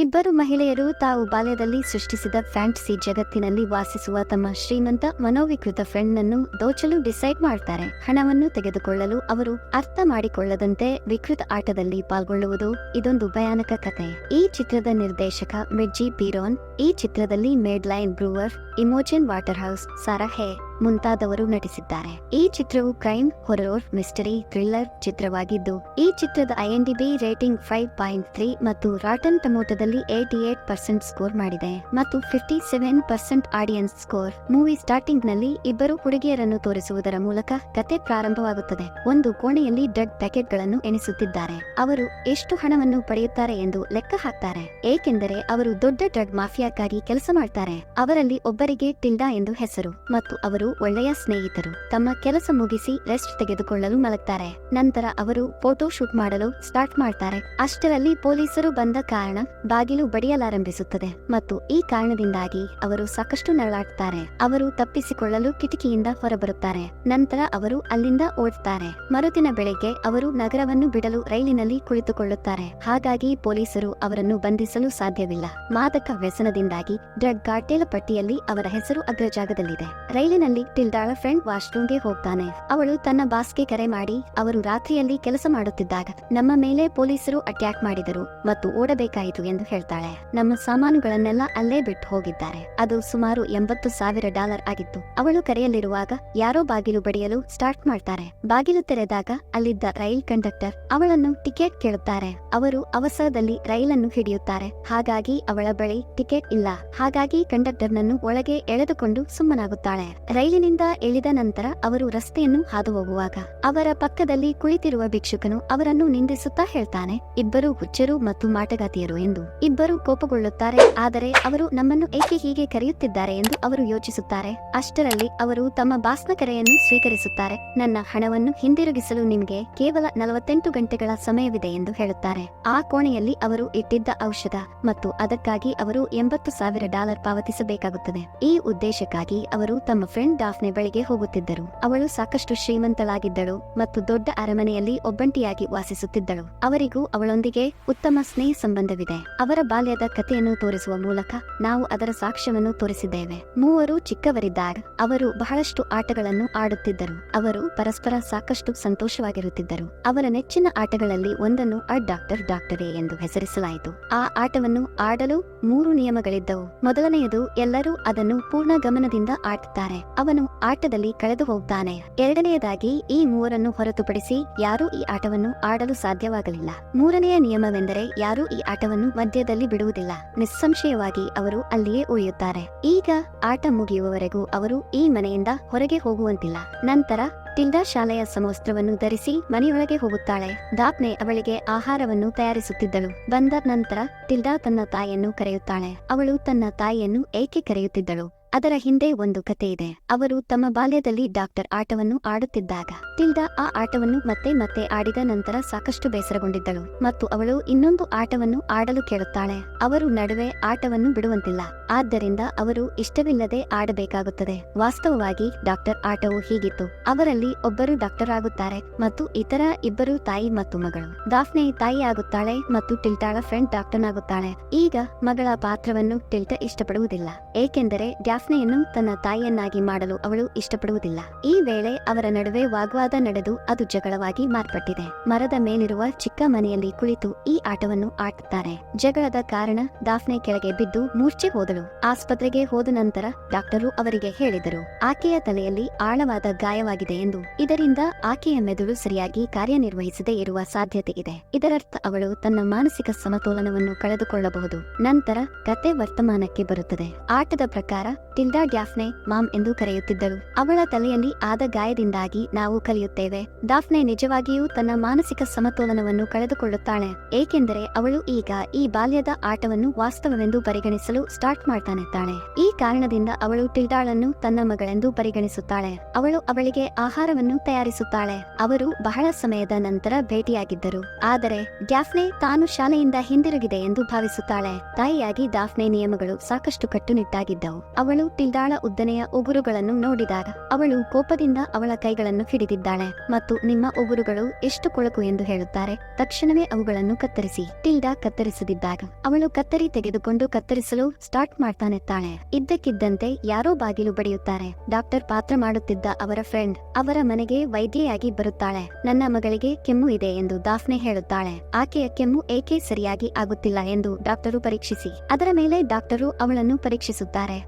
ಇಬ್ಬರು ಮಹಿಳೆಯರು ತಾವು ಬಾಲ್ಯದಲ್ಲಿ ಸೃಷ್ಟಿಸಿದ ಫ್ಯಾಂಟಸಿ ಜಗತ್ತಿನಲ್ಲಿ ವಾಸಿಸುವ ತಮ್ಮ ಶ್ರೀಮಂತ ಮನೋವಿಕೃತ ಫ್ರೆಂಡ್ ನನ್ನು ದೋಚಲು ಡಿಸೈಡ್ ಮಾಡ್ತಾರೆ. ಹಣವನ್ನು ತೆಗೆದುಕೊಳ್ಳಲು ಅವರು ಅರ್ಥ ಮಾಡಿಕೊಳ್ಳದಂತೆ ವಿಕೃತ ಆಟದಲ್ಲಿ ಪಾಲ್ಗೊಳ್ಳುವುದು ಇದೊಂದು ಭಯಾನಕ ಕತೆ ಈ ಚಿತ್ರದ ನಿರ್ದೇಶಕ ಮಿರ್ಜಿ ಪಿರೋನ್ ಈ ಚಿತ್ರದಲ್ಲಿ Madeline Brewer, Imogen Waterhouse Sarah Hay. ಮುಂತಾದವರು ನಟಿಸಿದ್ದಾರೆ. ಈ ಚಿತ್ರವು ಕ್ರೈಮ್ ಹೊರರ್ ಮಿಸ್ಟರಿ ಥ್ರಿಲ್ಲರ್ ಚಿತ್ರವಾಗಿದ್ದು, ಈ ಚಿತ್ರದ IMDb rating five point three ಮತ್ತು ರಾಟನ್ ಟೊಮೊಟೊದಲ್ಲಿ ಏಟಿ ಏಟ್ ಪರ್ಸೆಂಟ್ ಸ್ಕೋರ್ ಮಾಡಿದೆ ಮತ್ತು fifty seven percent audience score movie ಸ್ಟಾರ್ಟಿಂಗ್ನಲ್ಲಿ ಇಬ್ಬರು ಹುಡುಗಿಯರನ್ನು ತೋರಿಸುವುದರ ಮೂಲಕ ಕತೆ ಪ್ರಾರಂಭವಾಗುತ್ತದೆ. ಒಂದು ಕೋಣೆಯಲ್ಲಿ ಡ್ರಗ್ ಪ್ಯಾಕೆಟ್ಗಳನ್ನು ಎಣಿಸುತ್ತಿದ್ದಾರೆ. ಅವರು ಎಷ್ಟು ಹಣವನ್ನು ಪಡೆಯುತ್ತಾರೆ ಎಂದು ಲೆಕ್ಕ ಹಾಕ್ತಾರೆ. ಏಕೆಂದರೆ ಅವರು ದೊಡ್ಡ ಡ್ರಗ್ ಮಾಫಿಯಾಕ್ಕಾಗಿ ಕೆಲಸ ಮಾಡ್ತಾರೆ. ಅವರಲ್ಲಿ ಒಬ್ಬರಿಗೆ ಟಿಲ್ಡಾ ಎಂದು ಹೆಸರು. ಮತ್ತು ಅವರು ಒಳ್ಳೆಯ ಸ್ನೇಹಿತರು. ತಮ್ಮ ಕೆಲಸ ಮುಗಿಸಿ ರೆಸ್ಟ್ ತೆಗೆದುಕೊಳ್ಳಲು ಮಲಗ್ತಾರೆ. ನಂತರ ಅವರು ಫೋಟೋ ಶೂಟ್ ಮಾಡಲು ಸ್ಟಾರ್ಟ್ ಮಾಡ್ತಾರೆ. ಅಷ್ಟರಲ್ಲಿ ಪೊಲೀಸರು ಬಂದ ಕಾರಣ ಬಾಗಿಲು ಬಡಿಯಲಾರಂಭಿಸುತ್ತದೆ ಮತ್ತು ಈ ಕಾರಣದಿಂದಾಗಿ ಅವರು ಸಾಕಷ್ಟು ನರಳಾಡ್ತಾರೆ. ಅವರು ತಪ್ಪಿಸಿಕೊಳ್ಳಲು ಕಿಟಕಿಯಿಂದ ಹೊರಬರುತ್ತಾರೆ. ನಂತರ ಅವರು ಅಲ್ಲಿಂದ ಓಡ್ತಾರೆ. ಮರುದಿನ ಬೆಳಗ್ಗೆ ಅವರು ನಗರವನ್ನು ಬಿಡಲು ರೈಲಿನಲ್ಲಿ ಕುಳಿತುಕೊಳ್ಳುತ್ತಾರೆ. ಹಾಗಾಗಿ ಪೊಲೀಸರು ಅವರನ್ನು ಬಂಧಿಸಲು ಸಾಧ್ಯವಿಲ್ಲ. ಮಾದಕ ವ್ಯಸನದಿಂದಾಗಿ ಡ್ರಗ್ ಗಾಟೇಲ ಪಟ್ಟಿಯಲ್ಲಿ ಅವರ ಹೆಸರು ಅಗ್ರಜಾಗದಲ್ಲಿದೆ. ರೈಲಿನಲ್ಲಿ ಟಿಲ್ಡಾಳ ಫ್ರೆಂಡ್ ವಾಶ್ರೂಮ್ಗೆ ಹೋಗ್ತಾನೆ. ಅವಳು ತನ್ನ ಬಾಸ್ಗೆ ಕರೆ ಮಾಡಿ, ಅವರು ರಾತ್ರಿಯಲ್ಲಿ ಕೆಲಸ ಮಾಡುತ್ತಿದ್ದಾಗ ನಮ್ಮ ಮೇಲೆ ಪೊಲೀಸರು ಅಟ್ಯಾಕ್ ಮಾಡಿದರು ಮತ್ತು ಓಡಬೇಕಾಯಿತು ಎಂದು ಹೇಳ್ತಾಳೆ. ನಮ್ಮ ಸಾಮಾನುಗಳನ್ನೆಲ್ಲ ಅಲ್ಲೇ ಬಿಟ್ಟು ಹೋಗಿದ್ದಾರೆ. ಅದು ಸುಮಾರು ಎಂಬತ್ತು ಸಾವಿರ ಡಾಲರ್ ಆಗಿತ್ತು. ಅವಳು ಕರೆಯಲ್ಲಿರುವಾಗ ಯಾರೋ ಬಾಗಿಲು ಬಡಿಯಲು ಸ್ಟಾರ್ಟ್ ಮಾಡ್ತಾರೆ. ಬಾಗಿಲು ತೆರೆದಾಗ ಅಲ್ಲಿದ್ದ ರೈಲ್ ಕಂಡಕ್ಟರ್ ಅವಳನ್ನು ಟಿಕೆಟ್ ಕೇಳುತ್ತಾರೆ. ಅವರು ಅವಸರದಲ್ಲಿ ರೈಲನ್ನು ಹಿಡಿಯುತ್ತಾರೆ. ಹಾಗಾಗಿ ಅವಳ ಬಳಿ ಟಿಕೆಟ್ ಇಲ್ಲ. ಹಾಗಾಗಿ ಕಂಡಕ್ಟರ್ನನ್ನು ಒಳಗೆ ಎಳೆದುಕೊಂಡು ಸುಮ್ಮನಾಗುತ್ತಾಳೆ. ರೈಲಿನಿಂದ ಇಳಿದ ನಂತರ ಅವರು ರಸ್ತೆಯನ್ನು ಹಾದು ಹೋಗುವಾಗ ಅವರ ಪಕ್ಕದಲ್ಲಿ ಕುಳಿತಿರುವ ಭಿಕ್ಷುಕನು ಅವರನ್ನು ನಿಂದಿಸುತ್ತಾ ಹೇಳ್ತಾನೆ, ಇಬ್ಬರು ಹುಚ್ಚರು ಮತ್ತು ಮಾಟಗಾತಿಯರು ಎಂದು. ಇಬ್ಬರು ಕೋಪಗೊಳ್ಳುತ್ತಾರೆ, ಆದರೆ ಅವರು ನಮ್ಮನ್ನು ಏಕೆ ಹೀಗೆ ಕರೆಯುತ್ತಿದ್ದಾರೆ ಎಂದು ಅವರು ಯೋಚಿಸುತ್ತಾರೆ. ಅಷ್ಟರಲ್ಲಿ ಅವರು ತಮ್ಮ ಬಾಸ್ನ ಕರೆಯನ್ನು ಸ್ವೀಕರಿಸುತ್ತಾರೆ, ನನ್ನ ಹಣವನ್ನು ಹಿಂದಿರುಗಿಸಲು ನಿಮಗೆ ಕೇವಲ ನಲವತ್ತೆಂಟು ಗಂಟೆಗಳ ಸಮಯವಿದೆ ಎಂದು ಹೇಳುತ್ತಾರೆ. ಆ ಕೋಣೆಯಲ್ಲಿ ಅವರು ಇಟ್ಟಿದ್ದ ಔಷಧ ಮತ್ತು ಅದಕ್ಕಾಗಿ ಅವರು ಎಂಬತ್ತು ಸಾವಿರ ಡಾಲರ್ ಪಾವತಿಸಬೇಕಾಗುತ್ತದೆ. ಈ ಉದ್ದೇಶಕ್ಕಾಗಿ ಅವರು ತಮ್ಮ ಫ್ರೆಂಡ್ ಡಾಫ್ನೆ ಬಳಿಗೆ ಹೋಗುತ್ತಿದ್ದರು. ಅವಳು ಸಾಕಷ್ಟು ಶ್ರೀಮಂತಳಾಗಿದ್ದಳು ಮತ್ತು ದೊಡ್ಡ ಅರಮನೆಯಲ್ಲಿ ಒಬ್ಬಂಟಿಯಾಗಿ ವಾಸಿಸುತ್ತಿದ್ದಳು. ಅವರಿಗೂ ಅವಳೊಂದಿಗೆ ಉತ್ತಮ ಸ್ನೇಹ ಸಂಬಂಧವಿದೆ. ಅವರ ಬಾಲ್ಯದ ಕಥೆಯನ್ನು ತೋರಿಸುವ ಮೂಲಕ ನಾವು ಅದರ ಸಾಕ್ಷ್ಯವನ್ನು ತೋರಿಸಿದ್ದೇವೆ. ಮೂವರು ಚಿಕ್ಕವರಿದ್ದಾಗ ಅವರು ಬಹಳಷ್ಟು ಆಟಗಳನ್ನು ಆಡುತ್ತಿದ್ದರು. ಅವರು ಪರಸ್ಪರ ಸಾಕಷ್ಟು ಸಂತೋಷವಾಗಿರುತ್ತಿದ್ದರು. ಅವರ ನೆಚ್ಚಿನ ಆಟಗಳಲ್ಲಿ ಒಂದನ್ನು ಅ ಡಾಕ್ಟರ್, ಡಾಕ್ಟರೇ ಎಂದು ಹೆಸರಿಸಲಾಯಿತು. ಆ ಆಟವನ್ನು ಆಡಲು ಮೂರು ನಿಯಮಗಳಿದ್ದವು. ಮೊದಲನೆಯದು, ಎಲ್ಲರೂ ಅದನ್ನು ಪೂರ್ಣ ಗಮನದಿಂದ ಆಡುತ್ತಾರೆ ಅವನು ಆಟದಲ್ಲಿ ಕಳೆದು ಹೋಗ್ತಾನೆ. ಎರಡನೆಯದಾಗಿ, ಈ ಮೂವರನ್ನು ಹೊರತುಪಡಿಸಿ ಯಾರೂ ಈ ಆಟವನ್ನು ಆಡಲು ಸಾಧ್ಯವಾಗಲಿಲ್ಲ. ಮೂರನೆಯ ನಿಯಮವೆಂದರೆ, ಯಾರೂ ಈ ಆಟವನ್ನು ಮಧ್ಯದಲ್ಲಿ ಬಿಡುವುದಿಲ್ಲ. ನಿಸ್ಸಂಶಯವಾಗಿ ಅವರು ಅಲ್ಲಿಯೇ ಉಳಿಯುತ್ತಾರೆ. ಈಗ ಆಟ ಮುಗಿಯುವವರೆಗೂ ಅವರು ಈ ಮನೆಯಿಂದ ಹೊರಗೆ ಹೋಗುವಂತಿಲ್ಲ. ನಂತರ ತಿಲ್ದಾ ಶಾಲೆಯ ಸಮವಸ್ತ್ರವನ್ನು ಧರಿಸಿ ಮನೆಯೊಳಗೆ ಹೋಗುತ್ತಾಳೆ. ದಾಪ್ನೆ ಅವಳಿಗೆ ಆಹಾರವನ್ನು ತಯಾರಿಸುತ್ತಿದ್ದಳು. ಬಂದ ನಂತರ ತಿಲ್ದಾ ತನ್ನ ತಾಯಿಯನ್ನು ಕರೆಯುತ್ತಾಳೆ. ಅವಳು ತನ್ನ ತಾಯಿಯನ್ನು ಏಕೆ ಕರೆಯುತ್ತಿದ್ದಳು? ಅದರ ಹಿಂದೆ ಒಂದು ಕತೆ ಇದೆ. ಅವರು ತಮ್ಮ ಬಾಲ್ಯದಲ್ಲಿ ಡಾಕ್ಟರ್ ಆಟವನ್ನು ಆಡುತ್ತಿದ್ದಾಗ, ಟಿಲ್ಡಾ ಆ ಆಟವನ್ನು ಮತ್ತೆ ಮತ್ತೆ ಆಡಿದ ನಂತರ ಸಾಕಷ್ಟು ಬೇಸರಗೊಂಡಿದ್ದಳು ಮತ್ತು ಅವಳು ಇನ್ನೊಂದು ಆಟವನ್ನು ಆಡಲು ಕೇಳುತ್ತಾಳೆ. ಅವರು ನಡುವೆ ಆಟವನ್ನು ಬಿಡುವಂತಿಲ್ಲ, ಆದ್ದರಿಂದ ಅವರು ಇಷ್ಟವಿಲ್ಲದೆ ಆಡಬೇಕಾಗುತ್ತದೆ. ವಾಸ್ತವವಾಗಿ ಡಾಕ್ಟರ್ ಆಟವು ಹೀಗಿತ್ತು. ಅವರಲ್ಲಿ ಒಬ್ಬರು ಡಾಕ್ಟರ್ ಆಗುತ್ತಾರೆ ಮತ್ತು ಇತರ ಇಬ್ಬರು ತಾಯಿ ಮತ್ತು ಮಗಳು. ದಾಫ್ನೆ ತಾಯಿ ಆಗುತ್ತಾಳೆ ಮತ್ತು ಟಿಲ್ಟಾಳ ಫ್ರೆಂಡ್ ಡಾಕ್ಟರ್ ಆಗುತ್ತಾಳೆ ಈಗ ಮಗಳ ಪಾತ್ರವನ್ನು ಟಿಲ್ಟ ಇಷ್ಟಪಡುವುದಿಲ್ಲ, ಏಕೆಂದರೆ ಡ್ಯಾಫ್ನೆಯನ್ನು ತನ್ನ ತಾಯಿಯನ್ನಾಗಿ ಮಾಡಲು ಅವಳು ಇಷ್ಟಪಡುವುದಿಲ್ಲ. ಈ ವೇಳೆ ಅವರ ನಡುವೆ ವಾಗ್ವಾದ ನಡೆದು ಅದು ಜಗಳವಾಗಿ ಮಾರ್ಪಟ್ಟಿದೆ. ಮರದ ಮೇಲಿರುವ ಚಿಕ್ಕ ಮನೆಯಲ್ಲಿ ಕುಳಿತು ಈ ಆಟವನ್ನು ಆಡುತ್ತಾರೆ. ಜಗಳದ ಕಾರಣ ದಾಫ್ನೆ ಕೆಳಗೆ ಬಿದ್ದು ಮೂರ್ಛೆ ಹೋದಳು. ಆಸ್ಪತ್ರೆಗೆ ಹೋದ ನಂತರ ಡಾಕ್ಟರು ಅವರಿಗೆ ಹೇಳಿದರು, ಆಕೆಯ ತಲೆಯಲ್ಲಿ ಆಳವಾದ ಗಾಯವಾಗಿದೆ ಎಂದು. ಇದರಿಂದ ಆಕೆಯ ಮೆದುಳು ಸರಿಯಾಗಿ ಕಾರ್ಯನಿರ್ವಹಿಸದೇ ಇರುವ ಸಾಧ್ಯತೆ ಇದೆ. ಇದರರ್ಥ ಅವಳು ತನ್ನ ಮಾನಸಿಕ ಸಮತೋಲನವನ್ನು ಕಳೆದುಕೊಳ್ಳಬಹುದು. ನಂತರ ಕತೆ ವರ್ತಮಾನಕ್ಕೆ ಬರುತ್ತದೆ. ಆಟದ ಪ್ರಕಾರ ಟಿಲ್ಡಾ ಡ್ಯಾಫ್ನೆ ಮಾಮ್ ಎಂದು ಕರೆಯುತ್ತಿದ್ದರು ಅವಳ ತಲೆಯಲ್ಲಿ ಆದ ಗಾಯದಿಂದಾಗಿ ನಾವು ಕಲಿಯುತ್ತೇವೆ. ಡಾಫ್ನೆ ನಿಜವಾಗಿಯೂ ತನ್ನ ಮಾನಸಿಕ ಸಮತೋಲನವನ್ನು ಕಳೆದುಕೊಳ್ಳುತ್ತಾಳೆ. ಏಕೆಂದರೆ ಅವಳು ಈಗ ಈ ಬಾಲ್ಯದ ಆಟವನ್ನು ವಾಸ್ತವವೆಂದು ಪರಿಗಣಿಸಲು ಸ್ಟಾರ್ಟ್ ಮಾಡ್ತಾನಿದ್ದಾಳೆ. ಈ ಕಾರಣದಿಂದ ಅವಳು ಟಿಲ್ಡಾಳನ್ನು ತನ್ನ ಮಗಳೆಂದು ಪರಿಗಣಿಸುತ್ತಾಳೆ. ಅವಳು ಅವಳಿಗೆ ಆಹಾರವನ್ನು ತಯಾರಿಸುತ್ತಾಳೆ. ಅವರು ಬಹಳ ಸಮಯದ ನಂತರ ಭೇಟಿಯಾಗಿದ್ದರು. ಆದರೆ ಡ್ಯಾಫ್ನೆ ತಾನು ಶಾಲೆಯಿಂದ ಹಿಂದಿರುಗಿದೆ ಎಂದು ಭಾವಿಸುತ್ತಾಳೆ. ತಾಯಿಯಾಗಿ ಡಾಫ್ನೆ ನಿಯಮಗಳು ಸಾಕಷ್ಟು ಕಟ್ಟುನಿಟ್ಟಾಗಿದ್ದವು. ಅವಳು ಅವಳು ಟಿಲ್ಡಾಳ ಉದ್ದನೆಯ ಉಗುರುಗಳನ್ನು ನೋಡಿದಾಗ ಅವಳು ಕೋಪದಿಂದ ಅವಳ ಕೈಗಳನ್ನು ಹಿಡಿದಿದ್ದಾಳೆ. ಮತ್ತು ನಿಮ್ಮ ಉಗುರುಗಳು ಎಷ್ಟು ಕೊಳಕು ಎಂದು ಹೇಳುತ್ತಾರೆ. ತಕ್ಷಣವೇ ಅವುಗಳನ್ನು ಕತ್ತರಿಸಿ. ಟಿಲ್ಡಾ ಕತ್ತರಿಸದಿದ್ದಾಗ ಅವಳು ಕತ್ತರಿ ತೆಗೆದುಕೊಂಡು ಕತ್ತರಿಸಲು ಸ್ಟಾರ್ಟ್ ಮಾಡ್ತಾನೆತ್ತಾಳೆ. ಇದ್ದಕ್ಕಿದ್ದಂತೆ ಯಾರೋ ಬಾಗಿಲು ಬಡಿಯುತ್ತಾರೆ. ಡಾಕ್ಟರ್ ಪಾತ್ರ ಮಾಡುತ್ತಿದ್ದ ಅವರ ಫ್ರೆಂಡ್ ಅವರ ಮನೆಗೆ ವೈದ್ಯೆಯಾಗಿ ಬರುತ್ತಾಳೆ. ನನ್ನ ಮಗಳಿಗೆ ಕೆಮ್ಮು ಇದೆ ಎಂದು ದಾಫ್ನೆ ಹೇಳುತ್ತಾಳೆ. ಆಕೆಯ ಕೆಮ್ಮು ಏಕೆ ಸರಿಯಾಗಿ ಆಗುತ್ತಿಲ್ಲ ಎಂದು ಡಾಕ್ಟರು ಪರೀಕ್ಷಿಸಿ. ಅದರ ಮೇಲೆ ಡಾಕ್ಟರು ಅವಳನ್ನು ಪರೀಕ್ಷಿಸುತ್ತಾರೆ.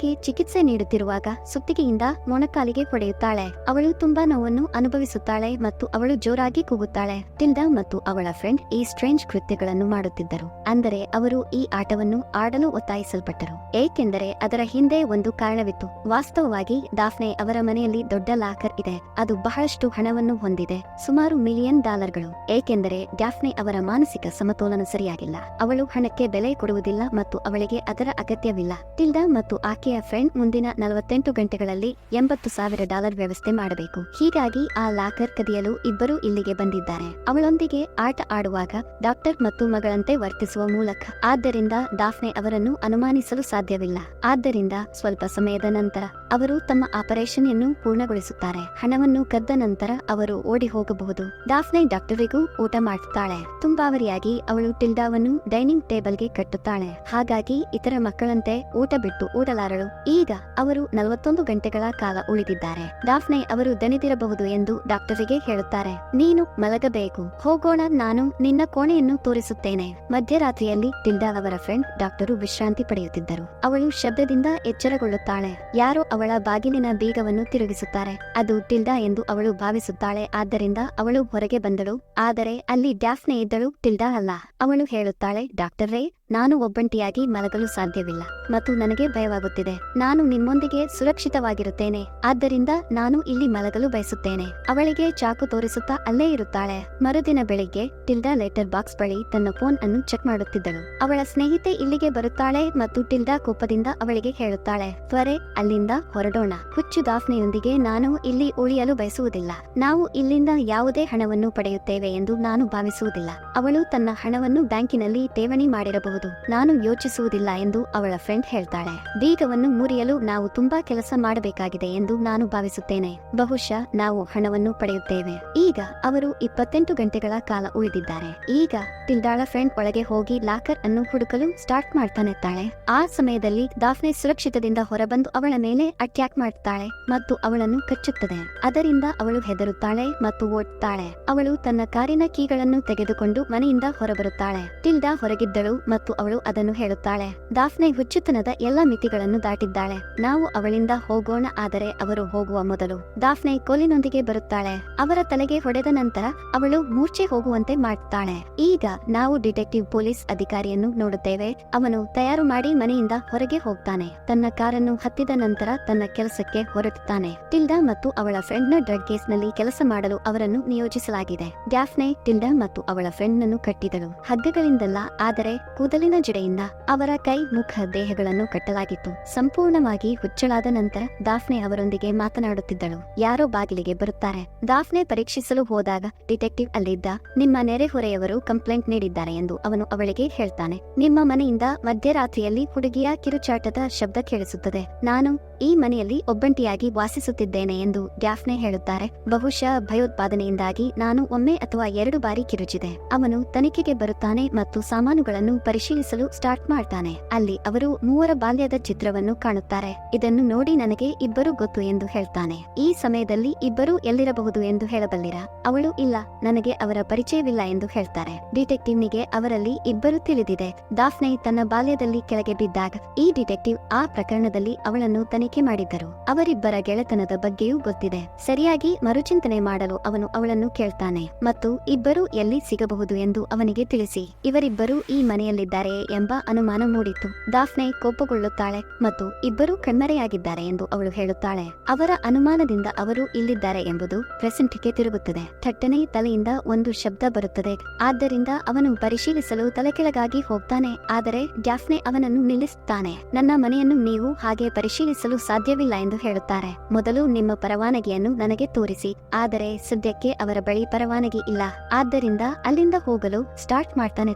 ಆಕೆಗೆ ಚಿಕಿತ್ಸೆ ನೀಡುತ್ತಿರುವಾಗ ಸುತ್ತಿಗೆಯಿಂದ ಮೊಣಕಾಲಿಗೆ ಹೊಡೆಯುತ್ತಾಳೆ. ಅವಳು ತುಂಬಾ ನೋವನ್ನು ಅನುಭವಿಸುತ್ತಾಳೆ ಮತ್ತು ಅವಳು ಜೋರಾಗಿ ಕೂಗುತ್ತಾಳೆ. ಟಿಲ್ಡಾ ಮತ್ತು ಅವಳ ಫ್ರೆಂಡ್ ಈ ಸ್ಟ್ರೇಂಜ್ ಕೃತ್ಯಗಳನ್ನು ಮಾಡುತ್ತಿದ್ದರು. ಅಂದರೆ ಅವರು ಈ ಆಟವನ್ನು ಆಡಲು ಒತ್ತಾಯಿಸಲ್ಪಟ್ಟರು. ಏಕೆಂದರೆ ಅದರ ಹಿಂದೆ ಒಂದು ಕಾರಣವಿತ್ತು. ವಾಸ್ತವವಾಗಿ ದಾಫ್ನೆ ಅವರ ಮನೆಯಲ್ಲಿ ದೊಡ್ಡ ಲಾಕರ್ ಇದೆ. ಅದು ಬಹಳಷ್ಟು ಹಣವನ್ನು ಹೊಂದಿದೆ. ಸುಮಾರು ಮಿಲಿಯನ್ ಡಾಲರ್ಗಳು. ಏಕೆಂದರೆ ಡಾಫ್ನೆ ಅವರ ಮಾನಸಿಕ ಸಮತೋಲನ ಸರಿಯಾಗಿಲ್ಲ. ಅವಳು ಹಣಕ್ಕೆ ಬೆಲೆ ಕೊಡುವುದಿಲ್ಲ ಮತ್ತು ಅವಳಿಗೆ ಅದರ ಅಗತ್ಯವಿಲ್ಲ. ಟಿಲ್ಡಾ ಮತ್ತು ಆಕೆಯ ಫ್ರೆಂಡ್ ಮುಂದಿನ ನಲವತ್ತೆಂಟು ಗಂಟೆಗಳಲ್ಲಿ ಎಂಬತ್ತು ಸಾವಿರ ಡಾಲರ್ ವ್ಯವಸ್ಥೆ ಮಾಡಬೇಕು. ಹೀಗಾಗಿ ಆ ಲಾಕರ್ ಕದಿಯಲು ಇಬ್ಬರು ಇಲ್ಲಿಗೆ ಬಂದಿದ್ದಾರೆ. ಅವಳೊಂದಿಗೆ ಆಟ ಆಡುವಾಗ ಡಾಕ್ಟರ್ ಮತ್ತು ಮಗಳಂತೆ ವರ್ತಿಸುವ ಮೂಲಕ. ಆದ್ದರಿಂದ ದಾಫ್ನೆ ಅವರನ್ನು ಅನುಮಾನಿಸಲು ಸಾಧ್ಯವಿಲ್ಲ. ಆದ್ದರಿಂದ ಸ್ವಲ್ಪ ಸಮಯದ ನಂತರ ಅವರು ತಮ್ಮ ಆಪರೇಷನ್ ಅನ್ನು ಪೂರ್ಣಗೊಳಿಸುತ್ತಾರೆ. ಹಣವನ್ನು ಕದ್ದ ನಂತರ ಅವರು ಓಡಿ ಹೋಗಬಹುದು. ಡಾಫ್ನೆ ಡಾಕ್ಟರಿಗೂ ಊಟ ಮಾಡುತ್ತಾಳೆ ತುಂಬಾವರಿಯಾಗಿ ಅವಳು ಟಿಲ್ಡಾವನ್ನು ಡೈನಿಂಗ್ ಟೇಬಲ್ಗೆ ಕಟ್ಟುತ್ತಾಳೆ. ಹಾಗಾಗಿ ಇತರ ಮಕ್ಕಳಂತೆ ಊಟ ಬಿಟ್ಟು ಓಡಲಾರಳು ಈಗ ಅವರು ನಲವತ್ತೊಂದು ಗಂಟೆಗಳ ಕಾಲ ಉಳಿದಿದ್ದಾರೆ. ಡಾಫ್ನೆ ಅವರು ದಣಿದಿರಬಹುದು ಎಂದು ಡಾಕ್ಟರಿಗೆ ಹೇಳುತ್ತಾರೆ. ನೀನು ಮಲಗಬೇಕು. ಹೋಗೋಣ. ನಾನು ನಿನ್ನ ಕೋಣೆಯನ್ನು ತೋರಿಸುತ್ತೇನೆ. ಮಧ್ಯರಾತ್ರಿಯಲ್ಲಿ ಟಿಲ್ಡಾ ಅವರ ಫ್ರೆಂಡ್ ಡಾಕ್ಟರು ವಿಶ್ರಾಂತಿ ಪಡೆಯುತ್ತಿದ್ದರು. ಅವಳು ಶಬ್ದದಿಂದ ಎಚ್ಚರಗೊಳ್ಳುತ್ತಾಳೆ. ಯಾರೋ ಅವಳ ಬಾಗಿಲಿನ ಬೀಗವನ್ನು ತಿರುಗಿಸುತ್ತಾರೆ. ಅದು ಟಿಲ್ಡಾ ಎಂದು ಅವಳು ಭಾವಿಸುತ್ತಾಳೆ. ಆದ್ದರಿಂದ ಅವಳು ಹೊರಗೆ ಬಂದಳು. ಆದರೆ ಅಲ್ಲಿ ಡ್ಯಾಫ್ನೆ ಇದ್ದಳು ಟಿಲ್ಡಾ ಅಲ್ಲ. ಅವಳು ಹೇಳುತ್ತಾಳೆ, ಡಾಕ್ಟರೇ ನಾನು ಒಬ್ಬಂಟಿಯಾಗಿ ಮಲಗಲು ಸಾಧ್ಯವಿಲ್ಲ ಮತ್ತು ನನಗೆ ಭಯವಾಗುತ್ತಿದೆ. ನಾನು ನಿಮ್ಮೊಂದಿಗೆ ಸುರಕ್ಷಿತವಾಗಿರುತ್ತೇನೆ. ಆದ್ದರಿಂದ ನಾನು ಇಲ್ಲಿ ಮಲಗಲು ಬಯಸುತ್ತೇನೆ. ಅವಳಿಗೆ ಚಾಕು ತೋರಿಸುತ್ತಾ ಅಲ್ಲೇ ಇರುತ್ತಾಳೆ. ಮರುದಿನ ಬೆಳಿಗ್ಗೆ ಟಿಲ್ಡಾ ಲೆಟರ್ ಬಾಕ್ಸ್ ಬಳಿ ತನ್ನ ಫೋನ್ ಅನ್ನು ಚೆಕ್ ಮಾಡುತ್ತಿದ್ದಳು. ಅವಳ ಸ್ನೇಹಿತೆ ಇಲ್ಲಿಗೆ ಬರುತ್ತಾಳೆ ಮತ್ತು ಟಿಲ್ಡಾ ಕೋಪದಿಂದ ಅವಳಿಗೆ ಹೇಳುತ್ತಾಳೆ, ತ್ವರೆ, ಅಲ್ಲಿಂದ ಹೊರಡೋಣ. ಹುಚ್ಚು ದಾಫ್ನೆಯೊಂದಿಗೆ ನಾನು ಇಲ್ಲಿ ಉಳಿಯಲು ಬಯಸುವುದಿಲ್ಲ. ನಾವು ಇಲ್ಲಿಂದ ಯಾವುದೇ ಹಣವನ್ನು ಪಡೆಯುತ್ತೇವೆ ಎಂದು ನಾನು ಭಾವಿಸುವುದಿಲ್ಲ. ಅವಳು ತನ್ನ ಹಣವನ್ನು ಬ್ಯಾಂಕಿನಲ್ಲಿ ಠೇವಣಿ ಮಾಡಿರಬಹುದು. ನಾನು ಯೋಚಿಸುವುದಿಲ್ಲ ಎಂದು ಅವಳ ಫ್ರೆಂಡ್ ಹೇಳ್ತಾಳೆ. ಬೀಗವನ್ನು ಮುರಿಯಲು ನಾವು ತುಂಬಾ ಕೆಲಸ ಮಾಡಬೇಕಾಗಿದೆ ಎಂದು ನಾನು ಭಾವಿಸುತ್ತೇನೆ. ಬಹುಶಃ ನಾವು ಹಣವನ್ನು ಪಡೆಯುತ್ತೇವೆ. ಈಗ ಅವರು ಇಪ್ಪತ್ತೆಂಟು ಗಂಟೆಗಳ ಕಾಲ ಉಳಿದಿದ್ದಾರೆ. ಈಗ ತಿಲ್ದಾಳ ಫ್ರೆಂಡ್ ಒಳಗೆ ಹೋಗಿ ಲಾಕರ್ ಅನ್ನು ಹುಡುಕಲು ಸ್ಟಾರ್ಟ್ ಮಾಡ್ತಾನೆತ್ತಾಳೆ. ಆ ಸಮಯದಲ್ಲಿ ದಾಫ್ನೆ ಸುರಕ್ಷಿತದಿಂದ ಹೊರಬಂದು ಅವಳ ಮೇಲೆ ಅಟ್ಯಾಕ್ ಮಾಡ್ತಾಳೆ ಮತ್ತು ಅವಳನ್ನು ಕಚ್ಚುತ್ತದೆ. ಅದರಿಂದ ಅವಳು ಹೆದರುತ್ತಾಳೆ ಮತ್ತು ಓಡ್ತಾಳೆ. ಅವಳು ತನ್ನ ಕಾರಿನ ಕೀಗಳನ್ನು ತೆಗೆದುಕೊಂಡು ಮನೆಯಿಂದ ಹೊರಬರುತ್ತಾಳೆ. ಟಿಲ್ಡಾ ಹೊರಗಿದ್ದಳು ಮತ್ತು ಅವಳು ಅದನ್ನು ಹೇಳುತ್ತಾಳೆ. ದಾಫ್ನೆ ಹುಚ್ಚುತನದ ಎಲ್ಲಾ ಮಿತಿಗಳನ್ನು ದಾಟಿದ್ದಾಳೆ. ನಾವು ಅವಳಿಂದ ಹೋಗೋಣ ಆದರೆ ಅವರು ಹೋಗುವ ಮೊದಲು ದಾಫ್ನೆ ಕೋಲಿನೊಂದಿಗೆ ಬರುತ್ತಾಳೆ. ಅವರ ತಲೆಗೆ ಹೊಡೆದ ನಂತರ ಅವಳು ಮೂರ್ಛೆ ಹೋಗುವಂತೆ ಮಾಡ್ತಾಳೆ. ಈಗ ನಾವು ಡಿಟೆಕ್ಟಿವ್ ಪೊಲೀಸ್ ಅಧಿಕಾರಿಯನ್ನು ನೋಡುತ್ತೇವೆ. ಅವನು ತಯಾರು ಮಾಡಿ ಮನೆಯಿಂದ ಹೊರಗೆ ಹೋಗ್ತಾನೆ. ತನ್ನ ಕಾರನ್ನು ಹತ್ತಿದ ನಂತರ ತನ್ನ ಕೆಲಸಕ್ಕೆ ಹೊರಡುತ್ತಾನೆ. ಟಿಲ್ಡಾ ಮತ್ತು ಅವಳ ಫ್ರೆಂಡ್ನ ಡ್ರಗ್ ಕೇಸ್ನಲ್ಲಿ ಕೆಲಸ ಮಾಡಲು ಅವರನ್ನು ನಿಯೋಜಿಸಲಾಗಿದೆ. ಡ್ಯಾಫ್ನೆ, ಟಿಲ್ಡಾ ಮತ್ತು ಅವಳ ಫ್ರೆಂಡ್ ನನ್ನು ಕಟ್ಟಿದಳು. ಹಗ್ಗಗಳಿಂದಲ್ಲ, ಆದರೆ ಕೂದಲಿನ ಜಡೆಯಿಂದ ಅವರ ಕೈ, ಮುಖ, ದೇಹಗಳನ್ನು ಕಟ್ಟಲಾಗಿತ್ತು. ಸಂಪೂರ್ಣವಾಗಿ ಹುಚ್ಚಳಾದ ನಂತರ ದಾಫ್ನೆ ಅವರೊಂದಿಗೆ ಮಾತನಾಡುತ್ತಿದ್ದಳು. ಯಾರೋ ಬಾಗಿಲಿಗೆ ಬರುತ್ತಾರೆ. ದಾಫ್ನೆ ಪರೀಕ್ಷಿಸಲು ಹೋದಾಗ ಡಿಟೆಕ್ಟಿವ್ ಅಲ್ಲಿದ್ದ ನಿಮ್ಮ ನೆರೆಹೊರೆಯವರು ಕಂಪ್ಲೇಂಟ್ ನೀಡಿದ್ದಾರೆ ಎಂದು ಅವನು ಅವಳಿಗೆ ಹೇಳ್ತಾನೆ. ನಿಮ್ಮ ಮನೆಯಿಂದ ಮಧ್ಯರಾತ್ರಿಯಲ್ಲಿ ಹುಡುಗಿಯ ಕಿರುಚಾಟದ ಶಬ್ದ ಕೇಳಿಸುತ್ತದೆ. ನಾನು ಈ ಮನೆಯಲ್ಲಿ ಒಬ್ಬಂಟಿಯಾಗಿ ವಾಸಿಸುತ್ತಿದ್ದೇನೆ ಎಂದು ಡ್ಯಾಫ್ನೆ ಹೇಳುತ್ತಾರೆ. ಬಹುಶಃ ಭಯೋತ್ಪಾದನೆಯಿಂದಾಗಿ ನಾನು ಒಮ್ಮೆ ಅಥವಾ ಎರಡು ಬಾರಿ ಕಿರುಚಿದೆ. ಅವನು ತನಿಖೆಗೆ ಬರುತ್ತಾನೆ ಮತ್ತು ಸಾಮಾನುಗಳನ್ನು ಪರಿಶೀಲಿಸಲು ಸ್ಟಾರ್ಟ್ ಮಾಡ್ತಾನೆ. ಅಲ್ಲಿ ಅವರು ಮೂವರ ಬಾಲ್ಯದ ಚಿತ್ರವನ್ನು ಕಾಣುತ್ತಾರೆ. ಇದನ್ನು ನೋಡಿ ನನಗೆ ಇಬ್ಬರು ಗೊತ್ತು ಎಂದು ಹೇಳ್ತಾನೆ. ಈ ಸಮಯದಲ್ಲಿ ಇಬ್ಬರು ಎಲ್ಲಿರಬಹುದು ಎಂದು ಹೇಳಬಲ್ಲಿರ? ಅವಳು ಇಲ್ಲ, ನನಗೆ ಅವರ ಪರಿಚಯವಿಲ್ಲ ಎಂದು ಹೇಳ್ತಾರೆ. ಡಿಟೆಕ್ಟಿವ್ನಿಗೆ ಅವರಲ್ಲಿ ಇಬ್ಬರು ತಿಳಿದಿದೆ. ದಾಫ್ನೆ ತನ್ನ ಬಾಲ್ಯದಲ್ಲಿ ಕೆಳಗೆ ಬಿದ್ದಾಗ ಈ ಡಿಟೆಕ್ಟಿವ್ ಆ ಪ್ರಕರಣದಲ್ಲಿ ಅವಳನ್ನು ತನಿಖೆ ಮಾಡಿದ್ದರು. ಅವರಿಬ್ಬರ ಗೆಳೆತನದ ಬಗ್ಗೆಯೂ ಗೊತ್ತಿದೆ. ಸರಿಯಾಗಿ ಮರುಚಿಂತನೆ ಮಾಡಲು ಅವನು ಅವಳನ್ನು ಕೇಳ್ತಾನೆ. ಮತ್ತು ಇಬ್ಬರು ಎಲ್ಲಿ ಸಿಗಬಹುದು ಎಂದು ಅವನಿಗೆ ತಿಳಿಸಿ. ಇವರಿಬ್ಬರು ಈ ಮನೆಯಲ್ಲಿದ್ದಾರೆಯೇ ಎಂಬ ಅನುಮಾನ ಮೂಡಿತು ದಾಫ್ನೆ ಕೋಪಗೊಳ್ಳುತ್ತಾಳೆ ಮತ್ತು ಇಬ್ಬರು ಕಣ್ಮರೆಯಾಗಿದ್ದಾರೆ ಎಂದು ಅವಳು ಹೇಳುತ್ತಾಳೆ. ಅವರ ಅನುಮಾನದಿಂದ ಅವರು ಇಲ್ಲಿದ್ದಾರೆ ಎಂಬುದು ಪ್ರೆಸೆಂಟ್ಗೆ ತಿರುಗುತ್ತದೆ. ಥಟ್ಟನೆ ತಲೆಯಿಂದ ಒಂದು ಶಬ್ದ ಬರುತ್ತದೆ. ಆದ್ದರಿಂದ ಅವನು ಪರಿಶೀಲಿಸಲು ತಲೆಕೆಳಗಾಗಿ ಹೋಗ್ತಾನೆ. ಆದರೆ ಡ್ಯಾಫ್ನೆ ಅವನನ್ನು ನಿಲ್ಲಿಸುತ್ತಾನೆ ನನ್ನ ಮನೆಯನ್ನು ನೀವು ಹಾಗೆ ಪರಿಶೀಲಿಸಲು ಸಾಧ್ಯವಿಲ್ಲ ಎಂದು ಹೇಳುತ್ತಾರೆ. ಮೊದಲು ನಿಮ್ಮ ಪರವಾನಗಿಯನ್ನು ನನಗೆ ತೋರಿಸಿ. ಆದರೆ ಸದ್ಯಕ್ಕೆ ಅವರ ಬಳಿ ಪರವಾನಗಿ ಇಲ್ಲ. ಆದ್ದರಿಂದ ಅಲ್ಲಿಂದ ಹೋಗಲು ಸ್ಟಾರ್ಟ್ ಮಾಡ್ತಾನೆ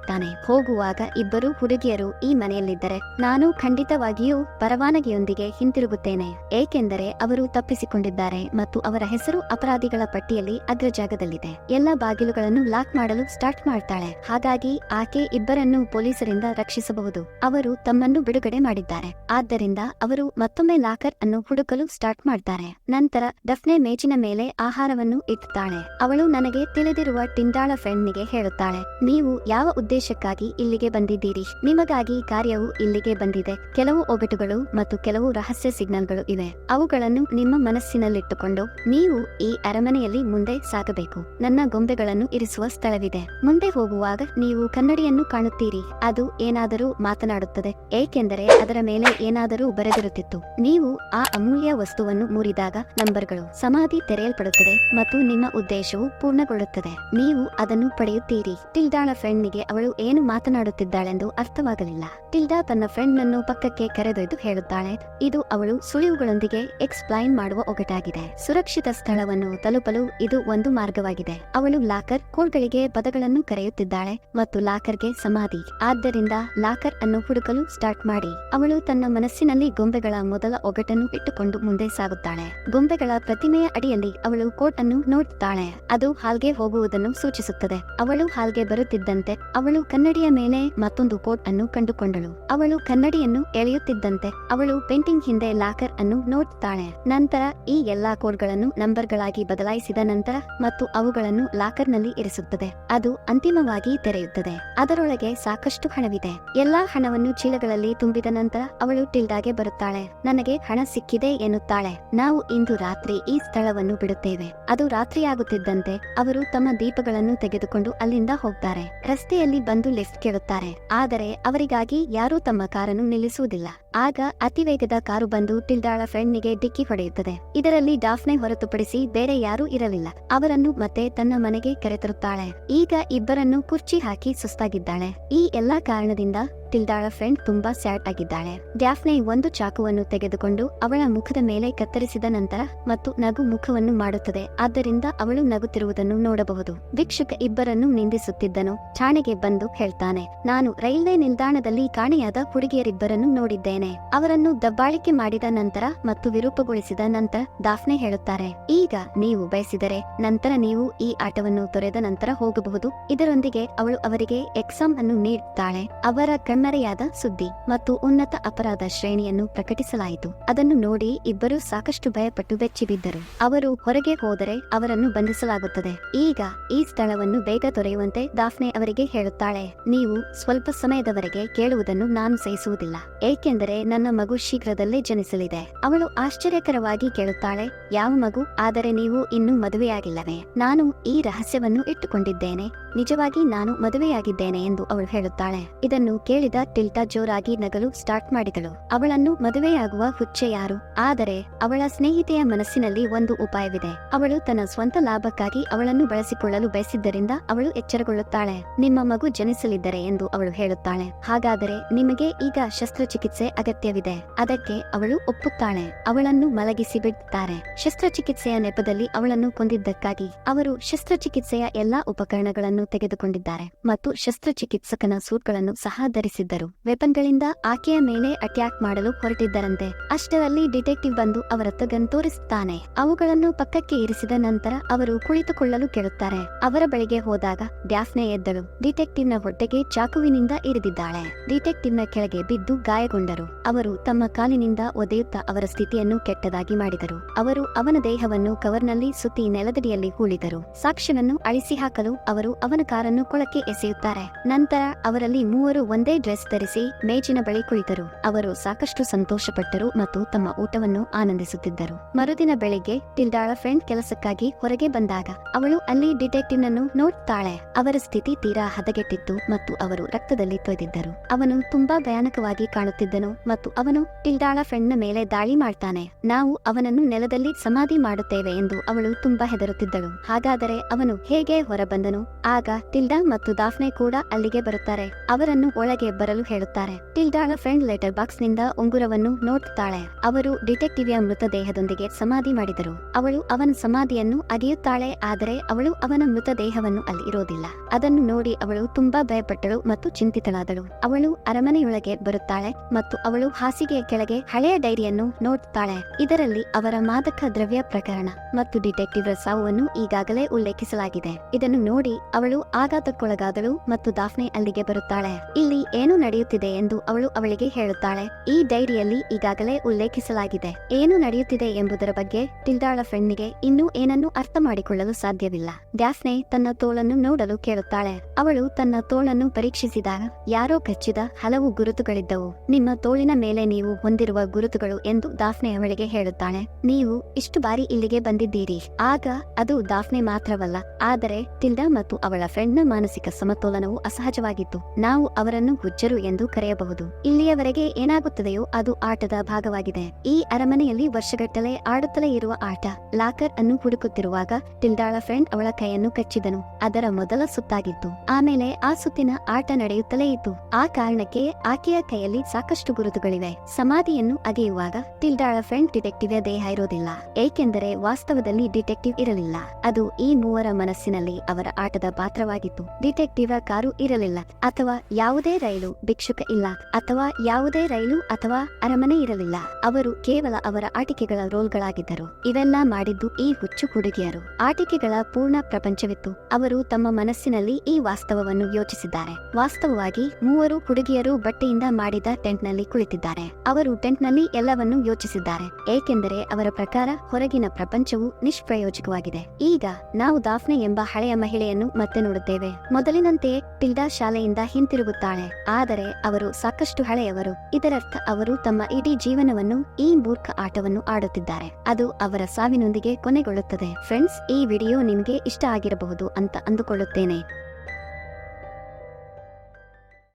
ಹೋಗುವಾಗ ಇಬ್ಬರು ಹುಡುಗಿಯರು ಈ ಮನೆಯಲ್ಲಿದ್ದರೆ ನಾನು ಖಂಡಿತವಾಗಿಯೂ ಪರವಾನಗಿಯೊಂದಿಗೆ ಹಿಂತಿರುಗುತ್ತೇನೆ. ಏಕೆಂದರೆ ಅವರು ತಪ್ಪಿಸಿಕೊಂಡಿದ್ದಾರೆ ಮತ್ತು ಅವರ ಹೆಸರು ಅಪರಾಧಿಗಳ ಪಟ್ಟಿಯಲ್ಲಿ ಅಗ್ರಜಾಗದಲ್ಲಿದೆ ಎಲ್ಲ ಬಾಗಿಲುಗಳನ್ನು ಲಾಕ್ ಮಾಡಲು ಸ್ಟಾರ್ಟ್ ಮಾಡ್ತಾಳೆ. ಹಾಗಾಗಿ ಆಕೆ ಇಬ್ಬರನ್ನು ಪೊಲೀಸರಿಂದ ರಕ್ಷಿಸಬಹುದು. ಅವರು ತಮ್ಮನ್ನು ಬಿಡುಗಡೆ ಮಾಡಿದ್ದಾರೆ. ಆದ್ದರಿಂದ ಅವರು ಮತ್ತೊಮ್ಮೆ ಲಾಕರ್ ಅನ್ನು ಹುಡುಕಲು ಸ್ಟಾರ್ಟ್ ಮಾಡ್ತಾರೆ. ನಂತರ ಡಫ್ನೆ ಮೇಜಿನ ಮೇಲೆ ಆಹಾರವನ್ನು ಇಟ್ಟುತ್ತಾಳೆ ಅವಳು ನನಗೆ ತಿಳಿದಿರುವ ಟಿಂಡಾಳ ಫ್ರೆಂಡ್ನಿಗೆ ಹೇಳುತ್ತಾಳೆ, ನೀವು ಯಾವ ಉದ್ದೇಶಕ್ಕಾಗಿ ಇಲ್ಲಿಗೆ ಬಂದಿದ್ದೀರಿ? ನಿಮಗಾಗಿ ಕಾರ್ಯವು ಇಲ್ಲಿಗೆ ಬಂದಿದೆ. ಕೆಲವು ಒಗಟುಗಳು ಮತ್ತು ಕೆಲವು ರಹಸ್ಯ ಸಿಗ್ನಲ್ಗಳು ಇವೆ. ಅವುಗಳನ್ನು ನಿಮ್ಮ ಮನಸ್ಸಿನಲ್ಲಿಟ್ಟುಕೊಂಡು ನೀವು ಈ ಅರಮನೆಯಲ್ಲಿ ಮುಂದೆ ಸಾಗಬೇಕು. ನನ್ನ ಗೊಂಬೆಗಳನ್ನು ಇರಿಸುವ ಸ್ಥಳವಿದೆ. ಮುಂದೆ ಹೋಗುವಾಗ ನೀವು ಕನ್ನಡಿಯನ್ನು ಕಾಣುತ್ತೀರಿ. ಅದು ಏನಾದರೂ ಮಾತನಾಡುತ್ತದೆ, ಏಕೆಂದರೆ ಅದರ ಮೇಲೆ ಏನಾದರೂ ಬರೆದಿರುತ್ತಿತ್ತು. ನೀವು ಆ ಅಮೂಲ್ಯ ವಸ್ತುವನ್ನು ಮುರಿದಾಗ ನಂಬರ್ಗಳು ಸಮಾಧಿ ತೆರೆಯಲ್ಪಡುತ್ತದೆ ಮತ್ತು ನಿಮ್ಮ ಉದ್ದೇಶವು ಪೂರ್ಣಗೊಳ್ಳುತ್ತದೆ. ನೀವು ಅದನ್ನು ಪಡೆಯುತ್ತೀರಿ. ಟಿಲ್ಡಾಳ ಫ್ರೆಂಡ್ನಿಗೆ ಅವಳು ಏನು ಮಾತನಾಡುತ್ತಿದ್ದಾಳೆಂದು ಅರ್ಥವಾಗಲಿಲ್ಲ. ಟಿಲ್ಡಾ ತನ್ನ ಫ್ರೆಂಡ್ ನನ್ನು ಪಕ್ಕಕ್ಕೆ ಕರೆದೊಯ್ದು ಹೇಳುತ್ತಾಳೆ, ಇದು ಅವಳು ಸುಳಿವುಗಳೊಂದಿಗೆ ಎಕ್ಸ್ಪ್ಲೈನ್ ಮಾಡುವ ಒಗಟಾಗಿದೆ. ಸುರಕ್ಷಿತ ಸ್ಥಳವನ್ನು ತಲುಪಲು ಇದು ಒಂದು ಮಾರ್ಗವಾಗಿದೆ. ಅವಳು ಲಾಕರ್ ಕೋಡ್ಗಳಿಗೆ ಪದಗಳನ್ನು ಕರೆಯುತ್ತಿದ್ದಾಳೆ ಮತ್ತು ಲಾಕರ್ಗೆ ಸಮಾಧಿ. ಆದ್ದರಿಂದ ಲಾಕರ್ ಅನ್ನು ಹುಡುಕಲು ಸ್ಟಾರ್ಟ್ ಮಾಡಿ. ಅವಳು ತನ್ನ ಮನಸ್ಸಿನಲ್ಲಿ ಗೊಂಬೆಗಳ ಮೊದಲ ಒಗಟನ್ನು ಇಟ್ಟುಕೊಂಡು ಮುಂದೆ ಸಾಗುತ್ತಾಳೆ. ಗೊಂಬೆಗಳ ಪ್ರತಿಮೆಯ ಅಡಿಯಲ್ಲಿ ಅವಳು ಕೋಟ್ ಅನ್ನು ನೋಡುತ್ತಾಳೆ. ಅದು ಹಾಲ್ಗೆ ಹೋಗುವುದನ್ನು ಸೂಚಿಸುತ್ತದೆ. ಅವಳು ಹಾಲ್ಗೆ ಬರುತ್ತಿದ್ದಂತೆ ಅವಳು ಕನ್ನಡಿಯ ಮೇಲೆ ಮತ್ತೊಂದು ಕೋಟ್ ಅನ್ನು ಕಂಡುಕೊಂಡಳು. ಅವಳು ಕನ್ನಡಿಯನ್ನು ಎಳೆಯುತ್ತಿದ್ದಂತೆ ಅವಳು ಪೇಂಟಿಂಗ್ ಹಿಂದೆ ಲಾಕರ್ ಅನ್ನು ನೋಡುತ್ತಾಳೆ. ನಂತರ ಈ ಎಲ್ಲಾ ಕೋಡ್ಗಳನ್ನು ನಂಬರ್ಗಳಾಗಿ ಬದಲಾಯಿಸಿದ ನಂತರ ಮತ್ತು ಅವುಗಳನ್ನು ಲಾಕರ್ನಲ್ಲಿ ಇರಿಸುತ್ತದೆ. ಅದು ಅಂತಿಮವಾಗಿ ತೆರೆಯುತ್ತದೆ. ಅದರೊಳಗೆ ಸಾಕಷ್ಟು ಹಣವಿದೆ. ಎಲ್ಲಾ ಹಣವನ್ನು ಚೀಲಗಳಲ್ಲಿ ತುಂಬಿದ ನಂತರ ಅವಳು ಟಿಲ್ಡಾಗೆ ಬರುತ್ತಾಳೆ. ನನಗೆ ಹಣ ಸಿಕ್ಕಿದೆ ಎನ್ನುತ್ತಾಳೆ. ನಾವು ಇಂದು ರಾತ್ರಿ ಈ ಸ್ಥಳವನ್ನು ಬಿಡುತ್ತೇವೆ. ಅದು ರಾತ್ರಿಯಾಗುತ್ತಿದ್ದಂತೆ ಅವರು ತಮ್ಮ ದೀಪಗಳನ್ನು ತೆಗೆದುಕೊಂಡು ಅಲ್ಲಿಂದ ಹೋಗ್ತಾರೆ. ರಸ್ತೆಯಲ್ಲಿ ಬಂದು ಲಿಫ್ಟ್ ಕೇಳುತ್ತಾರೆ. ಆದರೆ ಅವರಿಗಾಗಿ ಯಾರೂ ತಮ್ಮ ಕಾರನ್ನು ನಿಲ್ಲಿಸುವುದಿಲ್ಲ. ಆಗ ಅತಿವೇಗದ ಕಾರು ಬಂದು ಟಿಲ್ಡಾಳ ಫ್ರೆಂಡ್ನಿಗೆ ಡಿಕ್ಕಿ ಹೊಡೆಯುತ್ತದೆ. ಇದರಲ್ಲಿ ಡಾಫ್ನೆ ಹೊರತುಪಡಿಸಿ ಬೇರೆ ಯಾರೂ ಇರಲಿಲ್ಲ. ಅವರನ್ನು ಮತ್ತೆ ತನ್ನ ಮನೆಗೆ ಕರೆತರುತ್ತಾಳೆ. ಈಗ ಇಬ್ಬರನ್ನು ಕುರ್ಚಿ ಹಾಕಿ ಸುಸ್ತಾಗಿದ್ದಾಳೆ. ಈ ಎಲ್ಲಾ ಕಾರಣದಿಂದ ಟಿಲ್ದಾಳ ಫ್ರೆಂಡ್ ತುಂಬಾ ಸ್ಯಾಡ್ ಆಗಿದ್ದಾಳೆ. ಡ್ಯಾಫ್ನೆ ಒಂದು ಚಾಕುವನ್ನು ತೆಗೆದುಕೊಂಡು ಅವಳ ಮುಖದ ಮೇಲೆ ಕತ್ತರಿಸಿದ ನಂತರ ಮತ್ತು ನಗು ಮುಖವನ್ನು ಮಾಡುತ್ತದೆ. ಆದ್ದರಿಂದ ಅವಳು ನಗುತ್ತಿರುವುದನ್ನು ನೋಡಬಹುದು. ಭಿಕ್ಷುಕ ಇಬ್ಬರನ್ನು ನಿಂದಿಸುತ್ತಿದ್ದನು. ಠಾಣೆಗೆ ಬಂದು ಹೇಳ್ತಾನೆ, ನಾನು ರೈಲ್ವೆ ನಿಲ್ದಾಣದಲ್ಲಿ ಕಾಣೆಯಾದ ಹುಡುಗಿಯರಿಬ್ಬರನ್ನು ನೋಡಿದ್ದೇನೆ. ಅವರನ್ನು ದಬ್ಬಾಳಿಕೆ ಮಾಡಿದ ನಂತರ ಮತ್ತು ವಿರೂಪಗೊಳಿಸಿದ ನಂತರ ದಾಫ್ನೆ ಹೇಳುತ್ತಾರೆ. ಈಗ ನೀವು ಬಯಸಿದರೆ ನಂತರ ನೀವು ಈ ಆಟವನ್ನು ತೊರೆದ ನಂತರ ಹೋಗಬಹುದು. ಇದರೊಂದಿಗೆ ಅವಳು ಅವರಿಗೆ ಎಕ್ಸಾಮ್ ಅನ್ನು ನೀಡುತ್ತಾಳೆ. ಅವರ ಕಣ್ಮರೆಯಾದ ಸುದ್ದಿ ಮತ್ತು ಉನ್ನತ ಅಪರಾಧ ಶ್ರೇಣಿಯನ್ನು ಪ್ರಕಟಿಸಲಾಯಿತು. ಅದನ್ನು ನೋಡಿ ಇಬ್ಬರು ಸಾಕಷ್ಟು ಭಯಪಟ್ಟು ಬೆಚ್ಚಿಬಿದ್ದರು. ಅವರು ಹೊರಗೆ ಹೋದರೆ ಅವರನ್ನು ಬಂಧಿಸಲಾಗುತ್ತದೆ. ಈಗ ಈ ಸ್ಥಳವನ್ನು ಬೇಗ ತೊರೆಯುವಂತೆ ದಾಫ್ನೆ ಅವರಿಗೆ ಹೇಳುತ್ತಾಳೆ. ನೀವು ಸ್ವಲ್ಪ ಸಮಯದವರೆಗೆ ಕೇಳುವುದನ್ನು ನಾನು ಸಹಿಸುವುದಿಲ್ಲ. ಏಕೆಂದರೆ ನನ್ನ ಮಗು ಶೀಘ್ರದಲ್ಲೇ ಜನಿಸಲಿದೆ. ಅವಳು ಆಶ್ಚರ್ಯಕರವಾಗಿ ಕೇಳುತ್ತಾಳೆ, ಯಾವ ಮಗು? ಆದರೆ ನೀವು ಇನ್ನೂ ಮದುವೆಯಾಗಿಲ್ಲವೇ? ನಾನು ಈ ರಹಸ್ಯವನ್ನು ಇಟ್ಟುಕೊಂಡಿದ್ದೇನೆ. ನಿಜವಾಗಿ ನಾನು ಮದುವೆಯಾಗಿದ್ದೇನೆ ಎಂದು ಅವಳು ಹೇಳುತ್ತಾಳೆ. ಇದನ್ನು ಕೇಳಿದ ಟಿಲ್ಟಾ ಜೋರಾಗಿ ನಗಲು ಸ್ಟಾರ್ಟ್ ಮಾಡಿದಳು. ಅವಳನ್ನು ಮದುವೆಯಾಗುವ ಹುಚ್ಚೆ ಯಾರು? ಆದರೆ ಅವಳ ಸ್ನೇಹಿತೆಯ ಮನಸ್ಸಿನಲ್ಲಿ ಒಂದು ಉಪಾಯವಿದೆ. ಅವಳು ತನ್ನ ಸ್ವಂತ ಲಾಭಕ್ಕಾಗಿ ಅವಳನ್ನು ಬಳಸಿಕೊಳ್ಳಲು ಬಯಸಿದ್ದರಿಂದ ಅವಳು ಎಚ್ಚರಗೊಳ್ಳುತ್ತಾಳೆ. ನಿಮ್ಮ ಮಗು ಜನಿಸಲಿದ್ದರೆ ಎಂದು ಅವಳು ಹೇಳುತ್ತಾಳೆ. ಹಾಗಾದರೆ ನಿಮಗೆ ಈಗ ಶಸ್ತ್ರಚಿಕಿತ್ಸೆ ಅಗತ್ಯವಿದೆ. ಅದಕ್ಕೆ ಅವಳು ಒಪ್ಪುತ್ತಾಳೆ. ಅವಳನ್ನು ಮಲಗಿಸಿ ಬಿಡುತ್ತಾರೆ ಶಸ್ತ್ರಚಿಕಿತ್ಸೆಯ ನೆಪದಲ್ಲಿ ಅವಳನ್ನು ಕೊಂದಿದ್ದಕ್ಕಾಗಿ. ಅವರು ಶಸ್ತ್ರಚಿಕಿತ್ಸೆಯ ಎಲ್ಲಾ ಉಪಕರಣಗಳನ್ನು ತೆಗೆದುಕೊಂಡಿದ್ದಾರೆ ಮತ್ತು ಶಸ್ತ್ರಚಿಕಿತ್ಸಕನ ಸೂಟ್ಗಳನ್ನು ಸಹ ಧರಿಸಿದ್ದರು. ವೆಪನ್ಗಳಿಂದ ಆಕೆಯ ಮೇಲೆ ಅಟ್ಯಾಕ್ ಮಾಡಲು ಹೊರಟಿದ್ದರಂತೆ. ಅಷ್ಟರಲ್ಲಿ ಡಿಟೆಕ್ಟಿವ್ ಬಂದು ಅವರ ಗನ್ ತೋರಿಸುತ್ತಾನೆ ಅವುಗಳನ್ನು ಪಕ್ಕಕ್ಕೆ ಇರಿಸಿದ ನಂತರ ಅವರು ಕುಳಿತುಕೊಳ್ಳಲು ಕೇಳುತ್ತಾರೆ. ಅವರ ಬಳಿಗೆ ಹೋದಾಗ ಡ್ಯಾಫ್ನೆ ಎದ್ದಳು. ಡಿಟೆಕ್ಟಿವ್ನ ಹೊಟ್ಟೆಗೆ ಚಾಕುವಿನಿಂದ ಇರಿದಿದ್ದಾಳೆ. ಡಿಟೆಕ್ಟಿವ್ನ ಕೆಳಗೆ ಬಿದ್ದು ಗಾಯಗೊಂಡರು. ಅವರು ತಮ್ಮ ಕಾಲಿನಿಂದ ಒದೆಯುತ್ತಾ ಅವರ ಸ್ಥಿತಿಯನ್ನು ಕೆಟ್ಟದಾಗಿ ಮಾಡಿದರು. ಅವರು ಅವನ ದೇಹವನ್ನು ಕವರ್ನಲ್ಲಿ ಸುತ್ತಿ ನೆಲದಡಿಯಲ್ಲಿ ಹೂಳಿದರು. ಸಾಕ್ಷ್ಯವನ್ನು ಅಳಿಸಿ ಹಾಕಲು ಅವರು ಅವನ ಕಾರನ್ನು ಕೊಳಕ್ಕೆ ಎಸೆಯುತ್ತಾರೆ. ನಂತರ ಅವರಲ್ಲಿ ಮೂವರು ಒಂದೇ ಡ್ರೆಸ್ ಧರಿಸಿ ಮೇಜಿನ ಬಳಿ ಕುಳಿತರು. ಅವರು ಸಾಕಷ್ಟು ಸಂತೋಷಪಟ್ಟರು ಮತ್ತು ತಮ್ಮ ಊಟವನ್ನು ಆನಂದಿಸುತ್ತಿದ್ದರು. ಮರುದಿನ ಬೆಳಿಗ್ಗೆ ಟಿಲ್ಡಾಳ ಫ್ರೆಂಡ್ ಕೆಲಸಕ್ಕಾಗಿ ಹೊರಗೆ ಬಂದಾಗ ಅವಳು ಅಲ್ಲಿ ಡಿಟೆಕ್ಟಿವ್ ಅನ್ನು ನೋಡುತ್ತಾಳೆ ಅವರ ಸ್ಥಿತಿ ತೀರಾ ಹದಗೆಟ್ಟಿತ್ತು ಮತ್ತು ಅವರು ರಕ್ತದಲ್ಲಿ ತೊಯ್ದಿದ್ದರು. ಅವನು ತುಂಬಾ ಭಯಾನಕವಾಗಿ ಕಾಣುತ್ತಿದ್ದನು ಮತ್ತು ಅವನು ಟಿಲ್ಡಾಳ ಫ್ರೆಂಡ್ನ ಮೇಲೆ ದಾಳಿ ಮಾಡ್ತಾನೆ. ನಾವು ಅವನನ್ನು ನೆಲದಲ್ಲಿ ಸಮಾಧಿ ಮಾಡುತ್ತೇವೆ ಎಂದು ಅವಳು ತುಂಬಾ ಹೆದರುತ್ತಿದ್ದಳು. ಹಾಗಾದರೆ ಅವನು ಹೇಗೆ ಹೊರಬಂದನು? ಆಗ ಆಗ ಟಿಲ್ಡಾ ಮತ್ತು ದಾಫ್ನೆ ಕೂಡ ಅಲ್ಲಿಗೆ ಬರುತ್ತಾರೆ. ಅವರನ್ನು ಒಳಗೆ ಬರಲು ಹೇಳುತ್ತಾರೆ. ಟಿಲ್ಡಾಳ ಫ್ರೆಂಡ್ ಲೆಟರ್ ಬಾಕ್ಸ್ನಿಂದ ಉಂಗುರವನ್ನು ನೋಡುತ್ತಾಳೆ ಅವರು ಡಿಟೆಕ್ಟಿವ್ಯ ಮೃತದೇಹದೊಂದಿಗೆ ಸಮಾಧಿ ಮಾಡಿದರು. ಅವಳು ಅವನ ಸಮಾಧಿಯನ್ನು ಅಗೆಯುತ್ತಾಳೆ, ಆದರೆ ಅವಳು ಅವನ ಮೃತದೇಹವನ್ನು ಅಲ್ಲಿ ಇರೋದಿಲ್ಲ. ಅದನ್ನು ನೋಡಿ ಅವಳು ತುಂಬಾ ಭಯಪಟ್ಟಳು ಮತ್ತು ಚಿಂತಿತಳಾದಳು. ಅವಳು ಅರಮನೆಯೊಳಗೆ ಬರುತ್ತಾಳೆ ಮತ್ತು ಅವಳು ಹಾಸಿಗೆಯ ಕೆಳಗೆ ಹಳೆಯ ಡೈರಿಯನ್ನು ನೋಡುತ್ತಾಳೆ ಇದರಲ್ಲಿ ಅವರ ಮಾದಕ ದ್ರವ್ಯ ಪ್ರಕರಣ ಮತ್ತು ಡಿಟೆಕ್ಟಿವ್ ಸಾವನ್ನು ಈಗಾಗಲೇ ಉಲ್ಲೇಖಿಸಲಾಗಿದೆ. ಇದನ್ನು ನೋಡಿ ಅವಳು ಆಘಾತಕ್ಕೊಳಗಾದಳು ಮತ್ತು ದಾಫ್ನೆ ಅಲ್ಲಿಗೆ ಬರುತ್ತಾಳೆ. ಇಲ್ಲಿ ಏನು ನಡೆಯುತ್ತಿದೆ ಎಂದು ಅವಳು ಅವಳಿಗೆ ಹೇಳುತ್ತಾಳೆ. ಈ ಡೈರಿಯಲ್ಲಿ ಈಗಾಗಲೇ ಉಲ್ಲೇಖಿಸಲಾಗಿದೆ. ಏನು ನಡೆಯುತ್ತಿದೆ ಎಂಬುದರ ಬಗ್ಗೆ ಟಿಲ್ಡಾಳ ಫ್ರೆಂಡ್ನಿಗೆ ಇನ್ನೂ ಏನನ್ನೂ ಅರ್ಥ ಮಾಡಿಕೊಳ್ಳಲು ಸಾಧ್ಯವಿಲ್ಲ. ಡ್ಯಾಫ್ನೆ ತನ್ನ ತೋಳನ್ನು ನೋಡಲು ಕೇಳುತ್ತಾಳೆ. ಅವಳು ತನ್ನ ತೋಳನ್ನು ಪರೀಕ್ಷಿಸಿದಾಗ ಯಾರೋ ಕಚ್ಚಿದ ಹಲವು ಗುರುತುಗಳಿದ್ದವು. ನಿಮ್ಮ ತೋಳಿನ ಮೇಲೆ ನೀವು ಹೊಂದಿರುವ ಗುರುತುಗಳು ಎಂದು ದಾಫ್ನೆ ಅವಳಿಗೆ ಹೇಳುತ್ತಾಳೆ. ನೀವು ಇಷ್ಟು ಬಾರಿ ಇಲ್ಲಿಗೆ ಬಂದಿದ್ದೀರಿ. ಆಗ ಅದು ದಾಫ್ನೆ ಮಾತ್ರವಲ್ಲ, ಆದರೆ ತಿಲ್ದಾ ಮತ್ತು ಅವಳ ಫ್ರೆಂಡ್ನ ಮಾನಸಿಕ ಸಮತೋಲನವು ಅಸಹಜವಾಗಿತ್ತು. ನಾವು ಅವರನ್ನು ಗುಜ್ಜರು ಎಂದು ಕರೆಯಬಹುದು. ಇಲ್ಲಿಯವರೆಗೆ ಏನಾಗುತ್ತದೆಯೋ ಅದು ಆಟದ ಭಾಗವಾಗಿದೆ. ಈ ಅರಮನೆಯಲ್ಲಿ ವರ್ಷಗಟ್ಟಲೆ ಆಡುತ್ತಲೇ ಇರುವ ಆಟ. ಲಾಕರ್ ಅನ್ನು ಹುಡುಕುತ್ತಿರುವಾಗ ಟಿಲ್ಡಾಳ ಫ್ರೆಂಡ್ ಅವಳ ಕೈಯನ್ನು ಕಚ್ಚಿದನು. ಅದರ ಮೊದಲ ಸುತ್ತಾಗಿತ್ತು. ಆಮೇಲೆ ಆ ಸುತ್ತಿನ ಆಟ ನಡೆಯುತ್ತಲೇ ಇತ್ತು. ಆ ಕಾರಣಕ್ಕೆ ಆಕೆಯ ಕೈಯಲ್ಲಿ ಸಾಕಷ್ಟು ಗುರುತುಗಳಿವೆ. ಸಮಾಧಿಯನ್ನು ಅಗೆಯುವಾಗ ಟಿಲ್ಡಾಳ ಫ್ರೆಂಡ್ ಡಿಟೆಕ್ಟಿವ್ ದೇಹ ಇರೋದಿಲ್ಲ. ಏಕೆಂದರೆ ವಾಸ್ತವದಲ್ಲಿ ಡಿಟೆಕ್ಟಿವ್ ಇರಲಿಲ್ಲ. ಅದು ಈ ಮೂವರ ಮನಸ್ಸಿನಲ್ಲಿ ಅವರ ಆಟದ ಪಾತ್ರವಾಗಿತ್ತು. ಡಿಟೆಕ್ಟಿವ್ ಕಾರು ಇರಲಿಲ್ಲ. ಅಥವಾ ಯಾವುದೇ ರೈಲು ಭಿಕ್ಷುಕ ಇಲ್ಲ. ಅಥವಾ ಯಾವುದೇ ರೈಲು ಅಥವಾ ಅರಮನೆ ಇರಲಿಲ್ಲ. ಅವರು ಕೇವಲ ಅವರ ಆಟಿಕೆಗಳ ರೋಲ್ಗಳಾಗಿದ್ದರು. ಇವೆಲ್ಲ ಮಾಡಿದ್ದು ಈ ಹುಚ್ಚು ಹುಡುಗಿಯರು. ಆಟಿಕೆಗಳ ಪೂರ್ಣ ಪ್ರಪಂಚವಿತ್ತು. ಅವರು ತಮ್ಮ ಮನಸ್ಸಿನಲ್ಲಿ ಈ ವಾಸ್ತವವನ್ನು ಯೋಚಿಸಿದ್ದಾರೆ. ವಾಸ್ತವವಾಗಿ ಮೂವರು ಹುಡುಗಿಯರು ಬಟ್ಟೆಯಿಂದ ಮಾಡಿದ ಟೆಂಟ್ನಲ್ಲಿ ಕುಳಿತಿದ್ದಾರೆ. ಅವರು ಟೆಂಟ್ನಲ್ಲಿ ಎಲ್ಲವನ್ನೂ ಯೋಚಿಸಿದ್ದಾರೆ. ಏಕೆಂದರೆ ಅವರ ಪ್ರಕಾರ ಹೊರಗಿನ ಪ್ರಪಂಚವು ನಿಷ್ಪ್ರಯೋಜಕವಾಗಿದೆ. ಈಗ ನಾವು ದಾಫ್ನೆ ಎಂಬ ಹಳೆಯ ಮಹಿಳೆಯನ್ನು ಮತ್ತೆ ನೋಡುತ್ತೇವೆ. ಮೊದಲಿನಂತೆ ಟಿಲ್ಡಾ ಶಾಲೆಯಿಂದ ಹಿಂತಿರುಗುತ್ತಾಳೆ. ಆದರೆ ಅವರು ಸಾಕಷ್ಟು ಹಳೆಯವರು. ಇದರರ್ಥ ಅವರು ತಮ್ಮ ಇಡೀ ಜೀವನವನ್ನು ಈ ಮೂರ್ಖ ಆಟವನ್ನು ಆಡುತ್ತಿದ್ದಾರೆ. ಅದು ಅವರ ಸಾವಿನೊಂದಿಗೆ ಕೊನೆಗೊಳ್ಳುತ್ತದೆ. ಫ್ರೆಂಡ್ಸ್, ಈ ವಿಡಿಯೋ ನಿಮಗೆ ಇಷ್ಟ ಆಗಿರಬಹುದು ಅಂತ ಅಂದುಕೊಳ್ಳುತ್ತೇನೆ.